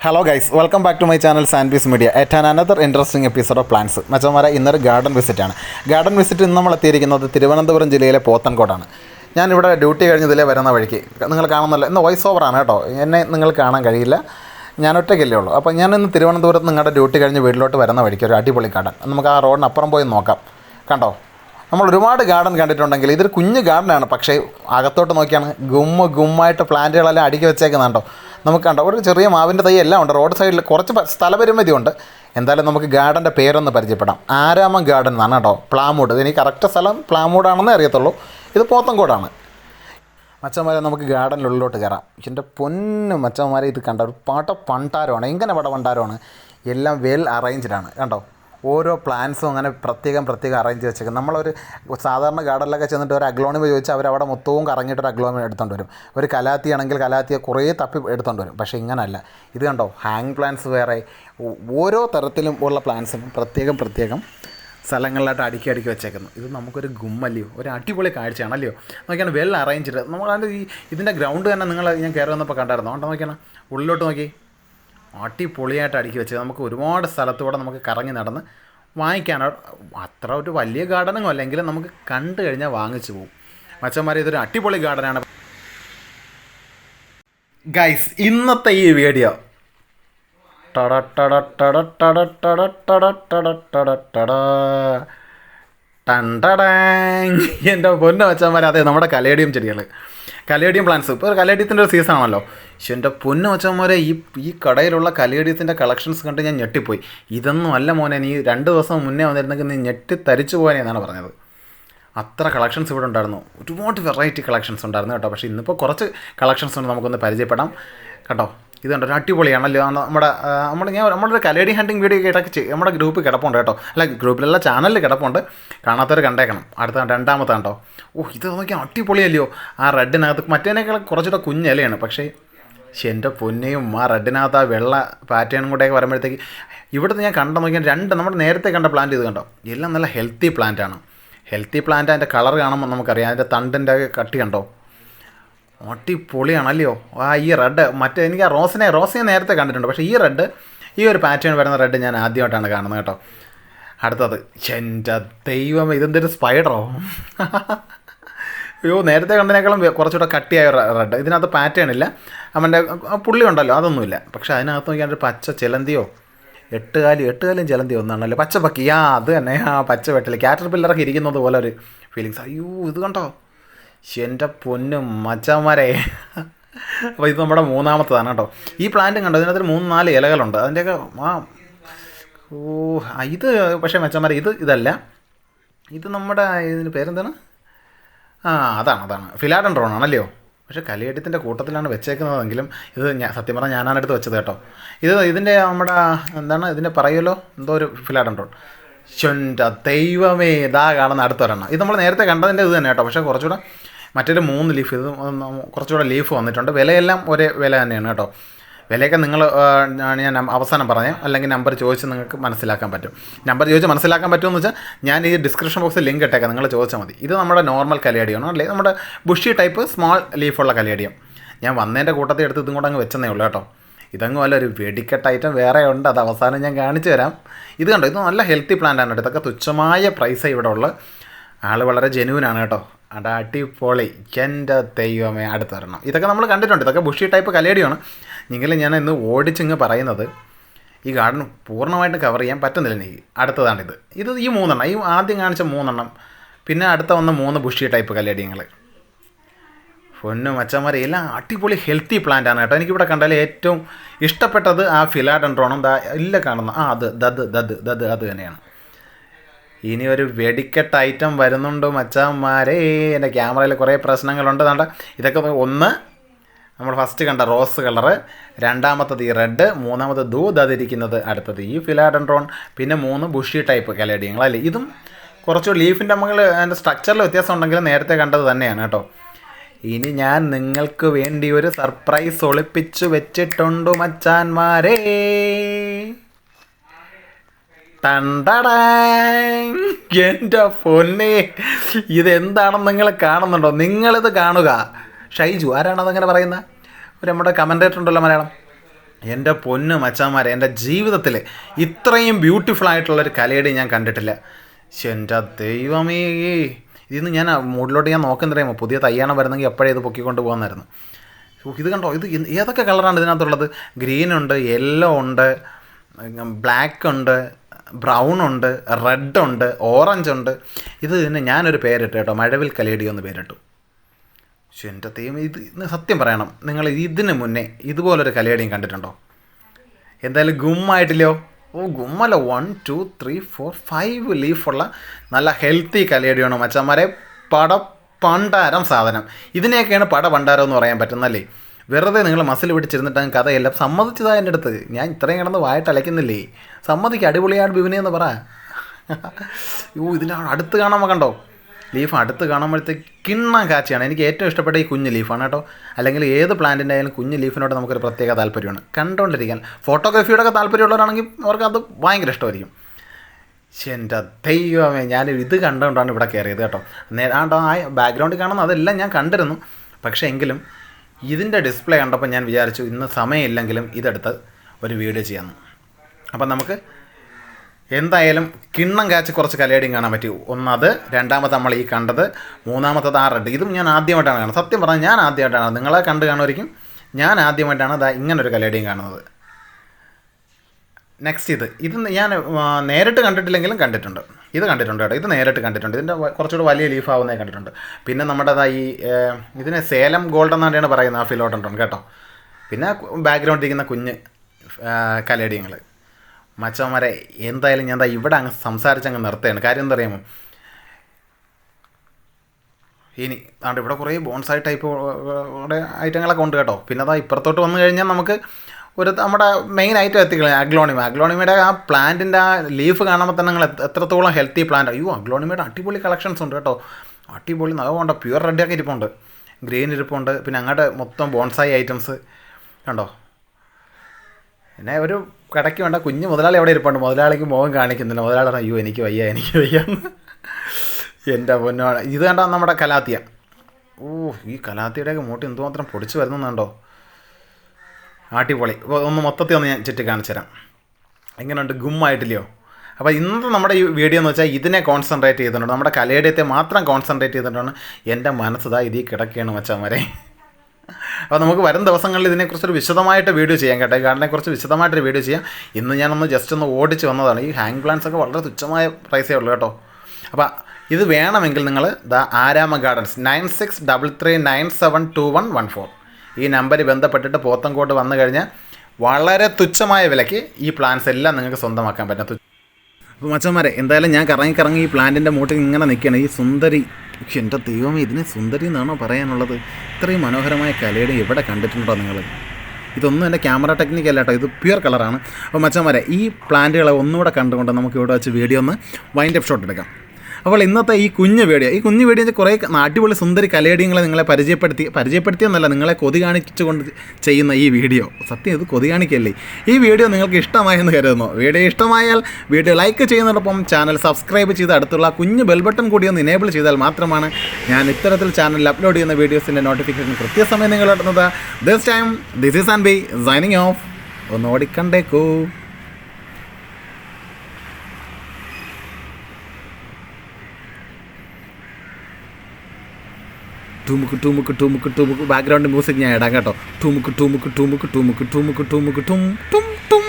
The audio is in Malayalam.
Hello guys welcome back to my channel സാൻപീസ് media an another interesting episode of plants മച്ചന്മാരെ ഇന്നൊരു ഗാർഡൻ വിസിറ്റാണ് ഗാർഡൻ വിസിറ്റ് ഇന്ന് നമ്മൾ എത്തിയിരിക്കുന്നത് തിരുവനന്തപുരം ജില്ലയിലെ പോത്തൻകോടാണ് ഞാനിവിടെ ഡ്യൂട്ടി കഴിഞ്ഞതിലേ വരുന്ന വഴിക്ക്. നിങ്ങൾ കാണുന്നല്ലോ ഇന്ന് വോയിസ് ഓവറാണ് കേട്ടോ. എന്നെ നിങ്ങൾ കാണാൻ കഴിയില്ല. ഞാൻ ഒറ്റയ്ക്കല്ലേ ഉള്ളൂ. അപ്പോൾ ഞാൻ ഇന്ന് തിരുവനന്തപുരത്ത് നിങ്ങളുടെ ഡ്യൂട്ടി കഴിഞ്ഞ് വീട്ടിലോട്ട് വരുന്ന വഴിക്ക് ഒരു അടിപൊളി ഗാർഡൻ നമുക്ക് ആ റോഡിന് അപ്പുറം പോയി നോക്കാം. കണ്ടോ? നമ്മൾ ഒരുപാട് ഗാർഡൻ കണ്ടിട്ടുണ്ടെങ്കിൽ ഇതൊരു കുഞ്ഞ് ഗാർഡനാണ് പക്ഷേ അകത്തോട്ട് നോക്കിയാണ് ഗുമ്മ ഗുമ്മായിട്ട് പ്ലാന്റുകളെല്ലാം അടുക്കി വെച്ചേക്കുന്നുണ്ടോ? നമുക്ക് കണ്ടോ ഒരു ചെറിയ മാവിന്റെ തൈ എല്ലാം ഉണ്ട്. റോഡ് സൈഡിൽ കുറച്ച് സ്ഥലപരിമിതി ഉണ്ട് എന്തായാലും നമുക്ക് ഗാർഡന്റെ പേരൊന്ന് പരിചയപ്പെടാം. ആരാമം ഗാർഡൻ എന്നാണ് കേട്ടോ. പ്ലാമൂട്. ഇതിന് കറക്റ്റ് സ്ഥലം പ്ലാമൂടാണെന്നേ അറിയത്തുള്ളൂ. ഇത് പോത്തൻകോടാണ്. മച്ചന്മാരെ നമുക്ക് ഗാർഡനിലുള്ളിലോട്ട് കയറാം. എന്റെ പൊന്ന് മച്ചന്മാരെ ഇത് കണ്ട ഒരു പാട്ട പണ്ടാരമാണ്. എങ്ങനെ പട പണ്ടാരമാണ്? എല്ലാം വെൽ അറേഞ്ച്ഡാണ് കണ്ടോ? ഓരോ പ്ലാൻസും അങ്ങനെ പ്രത്യേകം പ്രത്യേകം അറേഞ്ച് വെച്ചേക്കും നമ്മളൊരു സാധാരണ ഗാർഡനിലൊക്കെ ചെന്നിട്ട് ഒരു അഗ്ലോണിമ ചോദിച്ചാൽ അവർ അവിടെ മൊത്തവും കറങ്ങിയിട്ട് ഒരു അഗ്ലോണിമ എടുത്തുകൊണ്ട് വരും. ഒരു കലാത്തി ആണെങ്കിൽ കലാത്തിയെ കുറേ തപ്പി എടുത്തുകൊണ്ട് വരും. പക്ഷേ ഇങ്ങനല്ല. ഇത് കണ്ടോ? ഹാങ് പ്ലാൻസ് വേറെ. ഓരോ തരത്തിലും ഉള്ള പ്ലാൻസിനും പ്രത്യേകം പ്രത്യേകം സ്ഥലങ്ങളിലായിട്ട് അടുക്കി അടുക്കി വെച്ചേക്കുന്നു. ഇത് നമുക്കൊരു ഗുമ്മല്ലയോ? ഒരു അടിപൊളി കാഴ്ചയാണ് അല്ലയോ? നോക്കിയാണ് വെൽ അറേഞ്ച്ഡ് നമ്മളാണ്ട് ഈ ഇതിന്റെ ഗ്രൗണ്ട് തന്നെ നിങ്ങൾ ഞാൻ കയറി വന്നപ്പോൾ കണ്ടായിരുന്നു. അതുകൊണ്ട് നോക്കിയാണ്? ഉള്ളിലോട്ട് നോക്കി. അടിപൊളിയായിട്ട് അടുക്കി വെച്ചത്. നമുക്ക് ഒരുപാട് സ്ഥലത്തൂടെ നമുക്ക് കറങ്ങി നടന്ന് വാങ്ങിക്കാൻ അത്ര ഒരു വലിയ ഗാർഡനും അല്ലെങ്കിലും നമുക്ക് കണ്ടു കഴിഞ്ഞാൽ വാങ്ങിച്ചു പോകും മച്ചന്മാരെ ഇതൊരു അടിപൊളി ഗാർഡനാണ് ഗൈസ് ഇന്നത്തെ ഈ വീഡിയോ ടട. ടട. ടൺ ടടാങ്. എന്റെ പൊന്നു വെച്ചാൽ അതെ നമ്മുടെ കലേഡിയം ചെടികൾ കലേഡിയം പ്ലാന്റ്സ് ഇപ്പോൾ കലേഡിയത്തിന്റെ ഒരു സീസൺ ആണല്ലോ. പക്ഷെ എന്റെ പൊന്നു വെച്ചന്മാരെ ഈ ഈ കടയിലുള്ള കലേഡിയത്തിന്റെ കളക്ഷൻസ് കണ്ട് ഞാൻ ഞെട്ടിപ്പോയി. ഇതൊന്നും അല്ല മോനെ നീ രണ്ട് ദിവസം മുന്നേ വന്നിരുന്നെങ്കിൽ നീ ഞെട്ടി തരിച്ചു പോകാനേ എന്നാണ് പറഞ്ഞത്. അത്ര കളക്ഷൻസ് ഇവിടെ ഉണ്ടായിരുന്നു. ഒരുപാട് വെറൈറ്റി കളക്ഷൻസ് ഉണ്ടായിരുന്നു കേട്ടോ. പക്ഷേ ഇന്നിപ്പോൾ കുറച്ച് കളക്ഷൻസ് ഉണ്ട് നമുക്കൊന്ന് പരിചയപ്പെടാം. കേട്ടോ ഇത് കണ്ടോ? അടിപൊളിയാണല്ലോ. നമ്മുടെ നമ്മുടെ ഞാൻ നമ്മുടെ ഒരു കലേഡി ഹണ്ടിങ് വീഡിയോ ഇടയ്ക്ക് നമ്മുടെ ഗ്രൂപ്പിൽ കിടപ്പുണ്ട് കേട്ടോ. അല്ല ഗ്രൂപ്പിലുള്ള ചാനലിൽ കിടപ്പുണ്ട്. കാണാത്തവർ കണ്ടേക്കണം. അടുത്ത രണ്ടാമത്തെ കണ്ടോ? ഓ ഇത് നോക്കിയാൽ അടിപൊളിയല്ലയോ? ആ റെഡിനകത്ത് മറ്റേനേക്കാൾ കുറച്ചുകൂടെ കുഞ്ഞലയാണ്. പക്ഷേ എന്റെ പൊന്നയും ആ റെഡിനകത്ത് ആ വെള്ള പാറ്റേണും കൂടെയൊക്കെ വരുമ്പോഴത്തേക്ക് ഇവിടുത്തെ ഞാൻ കണ്ട നോക്കിയാൽ രണ്ട് നമ്മുടെ നേരത്തെ കണ്ട പ്ലാന്റ് ഇത് കണ്ടോ? എല്ലാം നല്ല ഹെൽത്തി പ്ലാന്റ് ആണ്. ഹെൽത്തി പ്ലാന്റ് അതിന്റെ കളർ കാണുമ്പോൾ നമുക്കറിയാം. അതിന്റെ തണ്ടിന്റെ കട്ടി കണ്ടോ? അടിപൊളിയാണല്ലയോ? ആ ഈ റെഡ് മറ്റേ എനിക്ക് ആ റോസിനെ റോസിനെ നേരത്തെ കണ്ടിട്ടുണ്ട്. പക്ഷേ ഈ റെഡ് ഈ ഒരു പാറ്റേൺ വരുന്ന റെഡ് ഞാൻ ആദ്യമായിട്ടാണ് കാണുന്നത് കേട്ടോ. അടുത്തത് എന്റെ ദൈവം ഇതെന്തൊരു സ്പൈഡറോ അയ്യോ നേരത്തെ കണ്ടതിനേക്കാളും കുറച്ചുകൂടെ കട്ടിയായ റെഡ് ഇതിനകത്ത് പാറ്റേൺ ഇല്ല. അവന്റെ പുള്ളി ഉണ്ടല്ലോ അതൊന്നുമില്ല. പക്ഷെ അതിനകത്ത് നോക്കിയാൽ ഒരു പച്ച ചിലന്തിയോ? എട്ടുകാലി എട്ടുകാലും ചിലന്തി ഒന്നാണല്ലോ? പച്ച പക്കി ആ അത് തന്നെ. ആ പച്ച വെട്ടിൽ ക്യാറ്റർ പില്ലറൊക്കെ ഇരിക്കുന്നത് പോലെ ഒരു ഫീലിങ്സ് അയ്യോ ഇത് കണ്ടോ? എന്റെ പൊന്നും മച്ചമരെ. അപ്പോൾ ഇത് നമ്മുടെ മൂന്നാമത്തതാണ് കേട്ടോ. ഈ പ്ലാന്റും കണ്ടോ? ഇതിനകത്ത് മൂന്ന് നാല് ഇലകളുണ്ട്. അതിന്റെയൊക്കെ ആ ഓ ഇത് പക്ഷേ മച്ചമര ഇത് ഇതല്ല. ഇത് നമ്മുടെ ഇതിന് പേരെന്താണ്? ആ അതാണ് അതാണ്. ഫിലാഡൻഡ്രോൺ ആണല്ലോ പക്ഷേ കലിയേറ്റത്തിന്റെ കൂട്ടത്തിലാണ് വെച്ചേക്കുന്നതെങ്കിലും ഇത് ഞാൻ സത്യം പറഞ്ഞാൽ ഞാനാണ് എടുത്ത് വെച്ചത് കേട്ടോ. ഇത് ഇതിന്റെ നമ്മുടെ എന്താണ് ഇതിന്റെ പറയുമല്ലോ? എന്തോ ഒരു ഫിലാഡൻഡ്രോൺ ചൊന്റെ ദൈവമേ ഇതാ കാണുന്ന അടുത്തൊരെണ്ണം. ഇത് നമ്മൾ നേരത്തെ കണ്ടതിന്റെ ഇത് തന്നെ കേട്ടോ. പക്ഷേ കുറച്ചുകൂടെ മറ്റൊരു മൂന്ന് ലീഫ് ഇത് കുറച്ചുകൂടെ ലീഫ് വന്നിട്ടുണ്ട്. വിലയെല്ലാം ഒരേ വില തന്നെയാണ് കേട്ടോ. വിലയൊക്കെ നിങ്ങൾ ഞാൻ അവസാനം പറഞ്ഞു. അല്ലെങ്കിൽ നമ്പർ ചോദിച്ച് നിങ്ങൾക്ക് മനസ്സിലാക്കാൻ പറ്റും. നമ്പർ ചോദിച്ച് മനസ്സിലാക്കാൻ പറ്റുമെന്ന് വെച്ചാൽ ഞാൻ ഈ ഡിസ്ക്രിപ്ഷൻ ബോക്സിൽ ലിങ്ക് ഇട്ടേക്കാം. നിങ്ങൾ ചോദിച്ചാൽ മതി. ഇത് നമ്മുടെ നോർമൽ കലയടിയാണോ അല്ലെങ്കിൽ നമ്മുടെ ബുഷി ടൈപ്പ് സ്മോൾ ലീഫുള്ള കലയടിയാണ് ഞാൻ വന്നതിന്റെ കൂട്ടത്തിൽ എടുത്ത് ഇതും കൂടെ അങ്ങ് വെച്ചെന്നേ ഉള്ളൂ കേട്ടോ. ഇതങ്ങും അല്ല ഒരു വെടിക്കെട്ട് ഐറ്റം വേറെ ഉണ്ട് അത് അവസാനം ഞാൻ കാണിച്ചു തരാം. ഇത് കണ്ടോ? ഇത് നല്ല ഹെൽത്തി പ്ലാന്റ് ആണ് കേട്ടോ. ഇതൊക്കെ തുച്ഛമായ പ്രൈസേ ഇവിടെ ഉള്ളത് ആൾ വളരെ ജെനുവിനാണ് കേട്ടോ. അട അടിപൊളി. എന്റെ ദൈവമേ അടുത്ത് വരണം. ഇതൊക്കെ നമ്മൾ കണ്ടിട്ടുണ്ട്. ഇതൊക്കെ ബുഷി ടൈപ്പ് കലേടിയാണ്. എങ്കിലും ഞാൻ ഇന്ന് ഓടിച്ചിങ്ങ് പറയുന്നത് ഈ ഗാർഡൻ പൂർണമായിട്ട് കവർ ചെയ്യാൻ പറ്റുന്നില്ല എനിക്ക്. അടുത്തതാണിത് ഇത്. ഈ മൂന്നെണ്ണം. ഈ ആദ്യം കാണിച്ച മൂന്നെണ്ണം. പിന്നെ അടുത്ത വന്ന മൂന്ന് ബുഷി ടൈപ്പ് കല്ലേടിയങ്ങൾ പൊന്നു മച്ചന്മാരെ എല്ലാം അടിപൊളി ഹെൽത്തി പ്ലാന്റ് ആണ് കേട്ടോ. എനിക്കിവിടെ കണ്ടാൽ ഏറ്റവും ഇഷ്ടപ്പെട്ടത് ആ ഫിലാഡൻഡ്രോണും ദാ ഇല്ല കാണുന്ന ആ അത് ദത് ദത് ദത് അത് തന്നെയാണ്. ഇനി ഒരു വെടിക്കെട്ട് ഐറ്റം വരുന്നുണ്ടോ മച്ചാന്മാരെ എന്റെ ക്യാമറയിൽ കുറേ പ്രശ്നങ്ങളുണ്ട്. കണ്ട ഇതൊക്കെ ഒന്ന് നമ്മൾ ഫസ്റ്റ് കണ്ട റോസ് കളറ് രണ്ടാമത്തത് ഈ റെഡ് മൂന്നാമത് ദൂത് അതിരിക്കുന്നത് അടുത്തത് ഈ ഫിലാഡൻഡ്രോൺ പിന്നെ മൂന്ന് ബുഷി ടൈപ്പ് കലേഡിയങ്ങളല്ലേ ഇതും കുറച്ച് ലീഫിന്റെ മുകളിൽ അതിന്റെ സ്ട്രക്ചറിൽ വ്യത്യാസം ഉണ്ടെങ്കിലും നേരത്തെ കണ്ടത് തന്നെയാണ് കേട്ടോ. ഇനി ഞാൻ നിങ്ങൾക്ക് വേണ്ടി ഒരു സർപ്രൈസ് ഒളിപ്പിച്ചു വെച്ചിട്ടുണ്ട് മച്ചാന്മാരേ. എന്റെ പൊന്നെ. ഇതെന്താണെന്ന് നിങ്ങൾ കാണുന്നുണ്ടോ? നിങ്ങളിത് കാണുക. ഷൈജു ആരാണ് അതങ്ങനെ പറയുന്നത്? ഒരു നമ്മുടെ കമന്റേറ്റർ ഉണ്ടല്ലോ മലയാളം. എന്റെ പൊന്ന് മച്ചാന്മാരെ എന്റെ ജീവിതത്തിൽ ഇത്രയും ബ്യൂട്ടിഫുൾ ആയിട്ടുള്ള ഒരു കലയുടെ ഞാൻ കണ്ടിട്ടില്ല. എന്റെ ദൈവമേ. ഇതിന്ന് ഞാൻ മുകളിലോട്ട് ഞാൻ നോക്കുന്നറിയാമോ പുതിയ തയ്യാണം വരുന്നെങ്കിൽ എപ്പോഴേ ഇത് പൊക്കിക്കൊണ്ട് പോകുന്നായിരുന്നു. ഇത് കണ്ടോ? ഇത് ഏതൊക്കെ കളറാണ് ഇതിനകത്തുള്ളത്? ഗ്രീൻ ഉണ്ട് യെല്ലോ ഉണ്ട് ബ്ലാക്ക് ഉണ്ട് ബ്രൗൺ ഉണ്ട് റെഡ് ഉണ്ട് ഓറഞ്ച് ഉണ്ട്. ഇത് തന്നെ ഞാനൊരു പേരിട്ട് കേട്ടോ മഴവിൽ കലേടി എന്ന് പേരിട്ടു. പക്ഷെ എന്റെ തീം ഇത് സത്യം പറയണം. നിങ്ങൾ ഇതിന് മുന്നേ ഇതുപോലൊരു കലേഡിയും കണ്ടിട്ടുണ്ടോ? എന്തായാലും ഗുമ്മായിട്ടില്ലയോ? ഓ ഗുമ്മല one two three four five ലീഫുള്ള നല്ല ഹെൽത്തി കലയടിയാണ് മച്ചന്മാരെ. പട പണ്ടാരം സാധനം. ഇതിനെയൊക്കെയാണ് പട പണ്ടാരം എന്ന് പറയാൻ പറ്റുന്നല്ലേ വെറുതെ നിങ്ങൾ മസിൽ പിടിച്ചിരുന്നിട്ട് കഥയെല്ലാം. സമ്മതിച്ചതാ എന്റെ അടുത്ത്. ഞാൻ ഇത്രയും കിടന്ന് വായിട്ട് അലയ്ക്കുന്നില്ലേ? സമ്മതിക്ക് അടിപൊളിയാണ് ബിബിനെ എന്ന് പറ. യോ ഇതിന്റെ അടുത്ത് കാണാൻ കണ്ടോ? ലീഫ് അടുത്ത് കാണുമ്പോഴത്തേക്ക് കിണ്ണം കാച്ചിയാണ്. എനിക്ക് ഏറ്റവും ഇഷ്ടപ്പെട്ട ഈ കുഞ്ഞ് ലീഫാണ് കേട്ടോ. അല്ലെങ്കിൽ ഏത് പ്ലാന്റിന്റെ ആയാലും കുഞ്ഞ് ലീഫിനോട് നമുക്കൊരു പ്രത്യേക താല്പര്യമാണ്. കണ്ടുകൊണ്ടിരിക്കാൻ ഫോട്ടോഗ്രാഫിയുടെ ഒക്കെ താല്പര്യമുള്ളവരാണെങ്കിൽ അവർക്ക് അത് ഭയങ്കര ഇഷ്ടമായിരിക്കും. പക്ഷെ എന്റെ ദൈവമേ ഞാൻ ഇത് കണ്ടുകൊണ്ടാണ് ഇവിടെ കയറിയത് കേട്ടോ. നേരാണ്ടോ ആ ബാക്ക്ഗ്രൗണ്ടിൽ കാണുന്ന അതെല്ലാം ഞാൻ കണ്ടിരുന്നു. പക്ഷേ എങ്കിലും ഇതിന്റെ ഡിസ്പ്ലേ കണ്ടപ്പോൾ ഞാൻ വിചാരിച്ചു ഇന്ന് സമയമില്ലെങ്കിലും ഇതെടുത്ത് ഒരു വീഡിയോ ചെയ്യാമെന്ന്. അപ്പം നമുക്ക് എന്തായാലും കിണ്ണം കാച്ച് കുറച്ച് കലയടിയും കാണാൻ പറ്റൂ. ഒന്നത് രണ്ടാമത്തെ നമ്മൾ ഈ കണ്ടത് മൂന്നാമത്തത് ആ റെഡ്. ഇതും ഞാൻ ആദ്യമായിട്ടാണ് കാണുന്നത്. സത്യം പറഞ്ഞാൽ ഞാൻ ആദ്യമായിട്ടാണ് നിങ്ങളെ കണ്ട് കാണുമായിരിക്കും. ഞാൻ ആദ്യമായിട്ടാണ് ദാ ഇങ്ങനൊരു കലയടിയും കാണുന്നത്. നെക്സ്റ്റ് ഇത്. ഇത് ഞാൻ നേരിട്ട് കണ്ടിട്ടില്ലെങ്കിലും കണ്ടിട്ടുണ്ട്. ഇത് കണ്ടിട്ടുണ്ട് കേട്ടോ. ഇത് നേരിട്ട് കണ്ടിട്ടുണ്ട്. ഇതിന്റെ കുറച്ചുകൂടെ വലിയ ലീഫ് ആവുന്നേ കണ്ടിട്ടുണ്ട്. പിന്നെ നമ്മുടെ ഈ ഇതിനെ സേലം ഗോൾഡ് എന്നാണ് പറയുന്നത് ആ ഫിലോട്ടുണ്ടോ കേട്ടോ. പിന്നെ ബാക്ക്ഗ്രൗണ്ടിൽ ഇരിക്കുന്ന കുഞ്ഞ് കലയടിയങ്ങൾ മച്ചന്മാരെ എന്തായാലും ഞാൻ എന്താ ഇവിടെ അങ്ങ് സംസാരിച്ചങ്ങ് നിർത്തുകയാണ്. കാര്യം എന്താ അറിയാമോ ഇനി അതുകൊണ്ട് ഇവിടെ കുറേ ബോൺസായി ടൈപ്പ് ഐറ്റങ്ങളൊക്കെ ഉണ്ട് കേട്ടോ. പിന്നെ അതാ ഇപ്പുറത്തോട്ട് വന്നു കഴിഞ്ഞാൽ നമുക്ക് ഒരു നമ്മുടെ മെയിൻ ഐറ്റം എത്തിക്കണം അഗ്ലോണിമ. അഗ്ലോണിമയുടെ ആ പ്ലാന്റിന്റെ ആ ലീഫ് കാണുമ്പോൾ തന്നെ നിങ്ങൾ എത്രത്തോളം ഹെൽത്തി പ്ലാന്റ് അയ്യോ അഗ്ലോണിമയുടെ അടിപൊളി കളക്ഷൻസ് ഉണ്ട് കേട്ടോ. അടിപൊളി നല്ല നല്ലതുകൊണ്ട് പ്യുവർ റെഡിയൊക്കെ ഇരിപ്പുണ്ട്. ഗ്രീൻ ഇരിപ്പുണ്ട് പിന്നെ അങ്ങോട്ട് മൊത്തം ബോൺസായി ഐറ്റംസ് കണ്ടോ? പിന്നെ ഒരു കടയ്ക്ക് വേണ്ട കുഞ്ഞ് മുതലാളി അവിടെ ഇരിപ്പുണ്ട്. മുതലാളിക്ക് മുഖം കാണിക്കുന്നില്ല. മുതലാളി അയ്യോ എനിക്ക് വയ്യ എനിക്ക് വയ്യ. എന്റെ പൊന്നാണ് ഇത് കണ്ടാ നമ്മുടെ കലാത്തിയ. ഓ ഈ കലാത്തിയുടെയൊക്കെ മൂട്ടി എന്തുമാത്രം പൊടിച്ച് വരുന്നുണ്ടോ അപ്പോൾ ഒന്ന് മൊത്തത്തിൽ ഒന്ന് ഞാൻ ചുറ്റി കാണിച്ചു തരാം. എങ്ങനെയുണ്ട്? ഗുമ്മായിട്ടില്ലയോ? അപ്പോൾ ഇന്നത്തെ നമ്മുടെ ഈ വീഡിയോ എന്ന് വെച്ചാൽ ഇതിനെ കോൺസെൻട്രേറ്റ് ചെയ്തിട്ടുണ്ട്. നമ്മുടെ കലയുടെയത്തെ മാത്രം കോൺസെൻട്രേറ്റ് ചെയ്തിട്ടുണ്ട്. എന്റെ മനസ്സിതാ ഇതിൽ കിടക്കുകയാണ് മച്ചാമാരെ അപ്പോൾ നമുക്ക് വരും ദിവസങ്ങളിൽ ഇതിനെക്കുറിച്ചൊരു വിശദമായിട്ട് വീഡിയോ ചെയ്യാം കേട്ടോ. ഗാർഡനെക്കുറിച്ച് വിശദമായിട്ടൊരു വീഡിയോ ചെയ്യാം. ഇന്ന് ഞാനൊന്ന് ജസ്റ്റ് ഒന്ന് ഓടിച്ച് വന്നതാണ്. ഈ ഹാങ് പ്ലാന്റ്സ് ഒക്കെ വളരെ തുച്ഛമായ പ്രൈസേ ഉള്ളൂ കേട്ടോ. അപ്പോൾ ഇത് വേണമെങ്കിൽ നിങ്ങൾ the Arama gardens nine six double three nine seven two one one four ഈ നമ്പറിൽ ബന്ധപ്പെട്ടിട്ട് പോത്തങ്കോട്ട് വന്നു കഴിഞ്ഞാൽ വളരെ തുച്ഛമായ വിലയ്ക്ക് ഈ പ്ലാൻസ് എല്ലാം നിങ്ങൾക്ക് സ്വന്തമാക്കാൻ പറ്റും. അപ്പോൾ മച്ചന്മാരെ എന്തായാലും ഞാൻ കറങ്ങി കറങ്ങി ഈ പ്ലാന്റിന്റെ മൂട്ടിൽ ഇങ്ങനെ നിൽക്കുകയാണ്. ഈ സുന്ദരി എന്റെ ദൈവമേ ഇതിനെ സുന്ദരി എന്നാണോ പറയാനുള്ളത്? ഇത്രയും മനോഹരമായ കലയുടെ എവിടെ കണ്ടിട്ടുണ്ടോ നിങ്ങൾ ഇതൊന്നും എന്റെ ക്യാമറ ടെക്നിക്ക് അല്ല കേട്ടോ ഇത് പ്യുവർ കളറാണ്. അപ്പോൾ മച്ചന്മാരെ ഈ പ്ലാന്റുകളെ ഒന്നുകൂടെ കണ്ടുകൊണ്ട് നമുക്ക് ഇവിടെ വെച്ച് വീഡിയോ ഒന്ന് വൈൻഡ് അപ്പ് ഷോട്ട് എടുക്കാം. അപ്പോൾ ഇന്നത്തെ ഈ കുഞ്ഞു വീഡിയോ ഈ കുഞ്ഞു വീഡിയോ കുറേ നാട്ടിപൊളി സുന്ദരി കലയടിയങ്ങളെ നിങ്ങളെ പരിചയപ്പെടുത്തി പരിചയപ്പെടുത്തിയെന്നല്ല നിങ്ങളെ കൊതി കാണിച്ചുകൊണ്ട് ചെയ്യുന്ന ഈ വീഡിയോ. സത്യം ഇത് കൊതി കാണിക്കല്ലേ ഈ വീഡിയോ നിങ്ങൾക്ക് ഇഷ്ടമായെന്ന് കരുതുന്നു. വീഡിയോ ഇഷ്ടമായാൽ വീഡിയോ ലൈക്ക് ചെയ്യുന്നതോടൊപ്പം ചാനൽ സബ്സ്ക്രൈബ് ചെയ്ത് അടുത്തുള്ള കുഞ്ഞു ബെൽ ബട്ടൺ കൂടി ഒന്ന് ഇനേബിൾ ചെയ്താൽ മാത്രമാണ് ഞാൻ ഇത്തരത്തിൽ ചാനലിൽ അപ്ലോഡ് ചെയ്യുന്ന വീഡിയോസിന്റെ നോട്ടിഫിക്കേഷൻ കൃത്യസമയം നിങ്ങൾ എത്തുന്നത് this time this is and be signing off ഒന്ന് ഓടിക്കണ്ടേക്കൂ. ടൂമുക്ക് ടൂമുക്ക് ടൂമുക്ക് ടൂമുക്ക്. ബാക്ക്ഗ്രൗണ്ട് മ്യൂസിക് ഞാൻ ഇടാം കേട്ടോ. ടൂമുക്ക് ടൂമുക്ക് ടൂമുക്ക് ടൂമുക്ക് ടൂമുക്ക് ടൂമുക്ക് ടൂം ടും ടൂം.